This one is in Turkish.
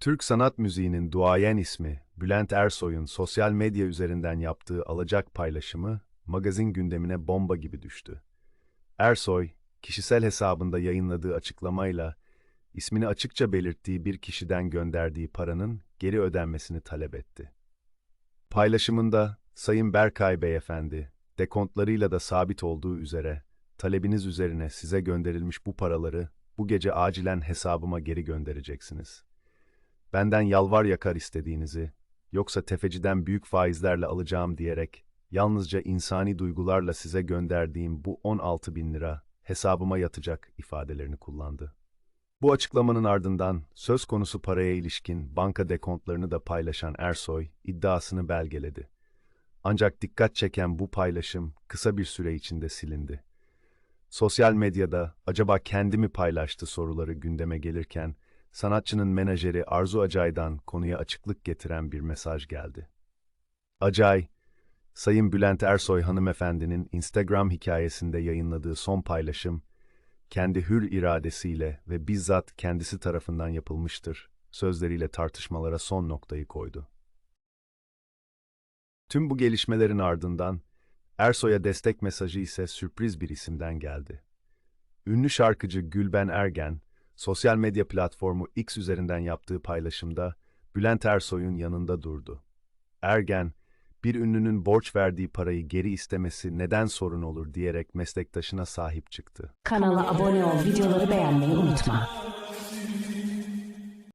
Türk sanat müziğinin duayen ismi Bülent Ersoy'un sosyal medya üzerinden yaptığı alacak paylaşımı magazin gündemine bomba gibi düştü. Ersoy, kişisel hesabında yayınladığı açıklamayla ismini açıkça belirttiği bir kişiden gönderdiği paranın geri ödenmesini talep etti. Paylaşımında Sayın Berkay Beyefendi, dekontlarıyla da sabit olduğu üzere talebiniz üzerine size gönderilmiş bu paraları bu gece acilen hesabıma geri göndereceksiniz. Benden yalvar yakar istediğinizi, yoksa tefeciden büyük faizlerle alacağım diyerek yalnızca insani duygularla size gönderdiğim bu 16 bin lira hesabıma yatacak ifadelerini kullandı. Bu açıklamanın ardından söz konusu paraya ilişkin banka dekontlarını da paylaşan Ersoy iddiasını belgeledi. Ancak dikkat çeken bu paylaşım kısa bir süre içinde silindi. Sosyal medyada acaba kendi mi paylaştı soruları gündeme gelirken sanatçının menajeri Arzu Acay'dan konuya açıklık getiren bir mesaj geldi. Acay, Sayın Bülent Ersoy hanımefendinin Instagram hikayesinde yayınladığı son paylaşım, kendi hür iradesiyle ve bizzat kendisi tarafından yapılmıştır sözleriyle tartışmalara son noktayı koydu. Tüm bu gelişmelerin ardından Ersoy'a destek mesajı ise sürpriz bir isimden geldi. Ünlü şarkıcı Gülben Ergen, sosyal medya platformu X üzerinden yaptığı paylaşımda Bülent Ersoy'un yanında durdu. Ergen, bir ünlünün borç verdiği parayı geri istemesi neden sorun olur diyerek meslektaşına sahip çıktı. Kanala abone ol, videoları beğenmeyi unutma.